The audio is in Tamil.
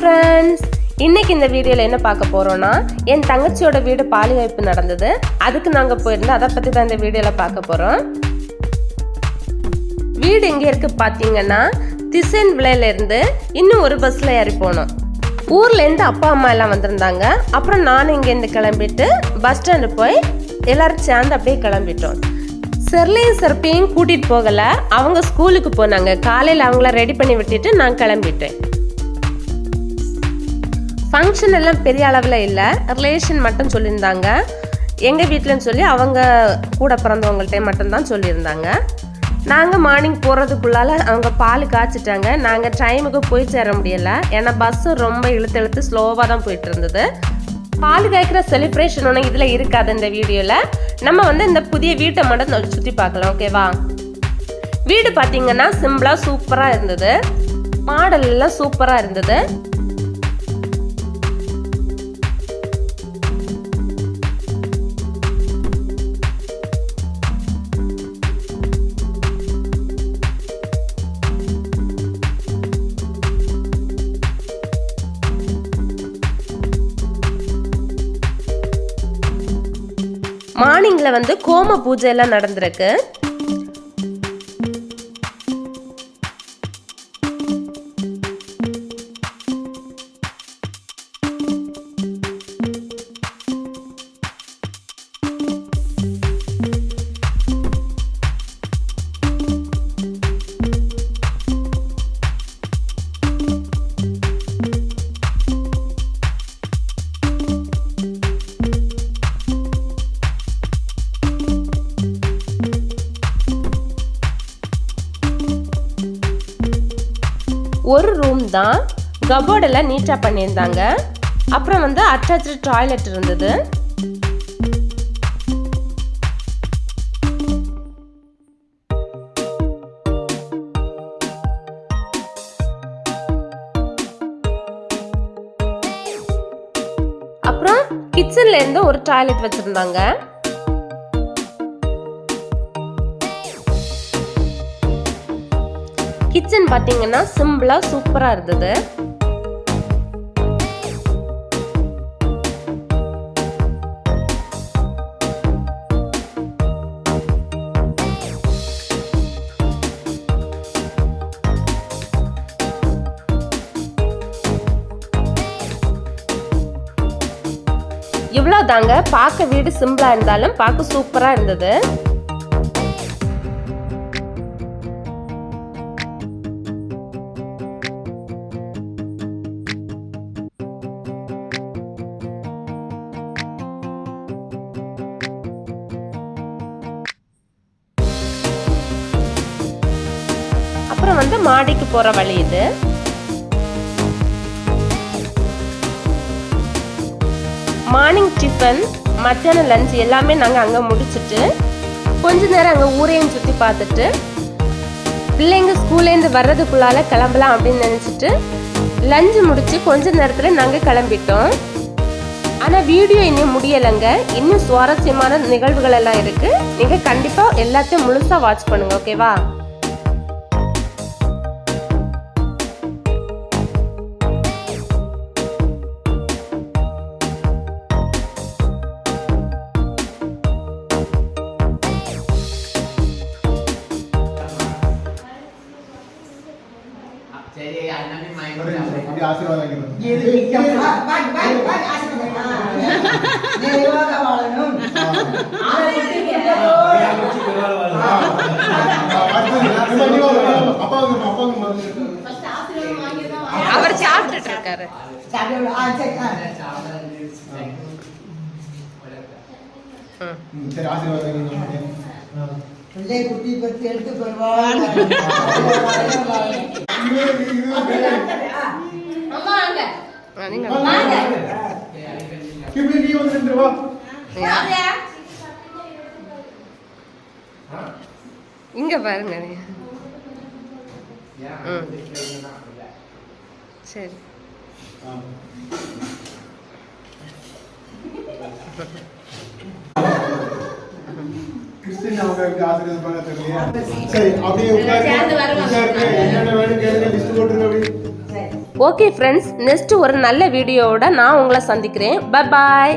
ஃப்ரெண்ட்ஸ் இன்னைக்கு இந்த வீடியோவில் என்ன பார்க்க போகிறோன்னா என் தங்கச்சியோட வீடு பாலிவைப்பு நடந்தது. அதுக்கு நாங்கள் போயிருந்தோம். அதை பற்றி தான் இந்த வீடியோவில் பார்க்க போகிறோம் வீடு எங்கே இருக்கு பார்த்தீங்கன்னா திசைன் விலையிலேருந்து இன்னும் ஒரு பஸ்ஸில் ஏறி போனோம். ஊர்லேருந்து அப்பா அம்மா எல்லாம் வந்திருந்தாங்க. அப்புறம் நானும் இங்கேருந்து கிளம்பிட்டு பஸ் ஸ்டாண்டு போய் எல்லோரும் சேர்ந்து அப்படியே கிளம்பிட்டோம். செர்லையும் செர்ப்பையும் கூட்டிகிட்டு போகலை. அவங்க ஸ்கூலுக்கு போனாங்க. காலையில் அவங்கள ரெடி பண்ணி விட்டுட்டு நான் கிளம்பிட்டேன். ஃபங்க்ஷன் எல்லாம் பெரிய அளவில் இல்லை. ரிலேஷன் மட்டும் சொல்லியிருந்தாங்க. எங்கள் வீட்டிலன்னு சொல்லி அவங்க கூட பிறந்தவங்கள்ட்ட மட்டும்தான் சொல்லியிருந்தாங்க. நாங்கள் மார்னிங் போகிறதுக்குள்ளால அவங்க பால் காய்ச்சிட்டாங்க. நாங்கள் டைமுக்கு போய் சேர முடியலை. ஏன்னா பஸ்ஸு ரொம்ப இழுத்து இழுத்து ஸ்லோவாக தான் போயிட்டு இருந்தது. பால் காய்க்கிற செலிப்ரேஷன் ஒன்று இதில் இருக்காது இந்த வீடியோவில் நம்ம வந்து இந்த புதிய வீட்டை மட்டும் சுற்றி பார்க்கலாம் ஓகேவா வீடு பார்த்தீங்கன்னா சிம்பிளாக சூப்பராக இருந்தது. மாடல் எல்லாம் சூப்பராக இருந்தது. மார்னிங்கில் வந்து கோம பூஜை எல்லாம் நடந்திருக்கு. ஒரு ரூம் தான் கபோர்டெல்லாம் நீட்டாக பண்ணியிருந்தாங்க. அப்புறம் வந்து அட்டாச்சு டாய்லெட் இருந்தது. அப்புறம் கிச்சன்ல இருந்து ஒரு டாய்லெட் வச்சிருந்தாங்க. கிச்சன் பார்த்தீங்கன்னா சிம்பிளா சூப்பரா இருந்தது. இவ்வளோதாங்க பார்க்க வீடு சிம்பிளா இருந்தாலும் பார்க்க சூப்பரா இருந்தது. அப்புறம் வந்து மாடிக்கு போற வழி இது. மார்னிங் டிஃபன் மத்தியானம் லஞ்ச் எல்லாமே நாங்கள் அங்கே முடிச்சுட்டு கொஞ்ச நேரம் அங்கே ஊரையும் சுற்றி பார்த்துட்டு பிள்ளைங்க ஸ்கூல்லேருந்து வர்றதுக்குள்ளால கிளம்பலாம் அப்படின்னு நினச்சிட்டு லஞ்சு முடிச்சு கொஞ்ச நேரத்தில் நாங்கள் கிளம்பிட்டோம். ஆனால் வீடியோ இன்னும் முடியலைங்க. இன்னும் சுவாரஸ்யமான நிகழ்வுகள் எல்லாம் இருக்கு. நீங்கள் கண்டிப்பாக எல்லாத்தையும் முழுசாக வாட்ச் பண்ணுங்க ஓகேவா அப்பா வாங்க, வாங்க. அவர் சாப்பிட்டுட்டு இருக்காரு சரி, ஆசீர்வாதம். பிள்ளை குட்டி பத்தி எடுத்து பெறுவாள் நீ இங்க பாருங்க. சரி கிறிஸ்டின் அவங்க ஆசிரியர் பண்ண தெரியல சரி அப்படியே உட்கார்ந்து சேர்ந்து ஓகே ஃப்ரெண்ட்ஸ் நெக்ஸ்ட் ஒரு நல்ல வீடியோவோட நான் உங்களை சந்திக்கிறேன். பாய்